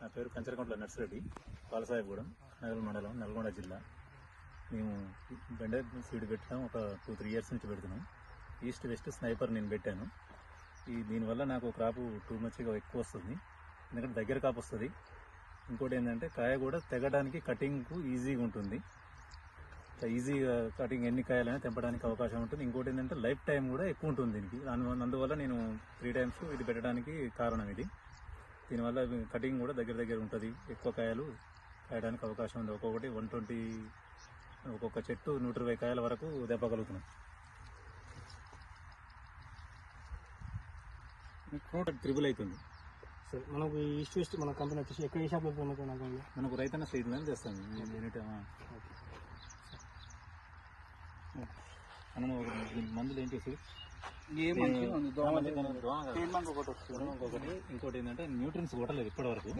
నా పేరు కంచరకొంట్ల నర్సిరెడ్డి పాలసాయగూడెం నగల మండలం నల్గొండ జిల్లా. మేము బెండ సీడ్ పెట్టడం ఒక టూ త్రీ ఇయర్స్ నుంచి పెడుతున్నాం. ఈస్ట్ వెస్ట్ స్నైపర్ నేను పెట్టాను. ఈ దీనివల్ల నాకు క్రాపు టూ మచ్గా ఎక్కువ వస్తుంది. ఎందుకంటే దగ్గర కాపు వస్తుంది. ఇంకోటి ఏంటంటే కాయ కూడా తెగడానికి కటింగ్కు ఈజీగా ఉంటుంది. ఈజీగా కటింగ్ ఎన్ని కాయలైనా తెంపడానికి అవకాశం ఉంటుంది. ఇంకోటి ఏంటంటే లైఫ్ టైం కూడా ఎక్కువ ఉంటుంది దీనికి. దాని అందువల్ల నేను త్రీ టైమ్స్ ఇది పెట్టడానికి కారణం ఇది. దీనివల్ల కటింగ్ కూడా దగ్గర దగ్గర ఉంటుంది. ఎక్కువ కాయలు కాయడానికి అవకాశం ఉంది. ఒక్కొక్కటి వన్ ట్వంటీ ఒక్కొక్క చెట్టు నూట ఇరవై కాయల వరకు దెబ్బగలుగుతున్నాం. ఫ్రూట్ త్రిబుల్ అవుతుంది సరే మనకు ఈస్ట్ వెస్ట్ మన కంపెనీ వచ్చేసి ఎక్కడ ఏ షాప్లో మనకు నాకు మనకు రైతన్న సైడ్ అని తెస్తాను. మనం మందులు ఏం చేసి ఇంకోటి ఇంకోటి ఏంటంటే న్యూట్రియన్స్ కొట్టలేదు ఇప్పటి వరకు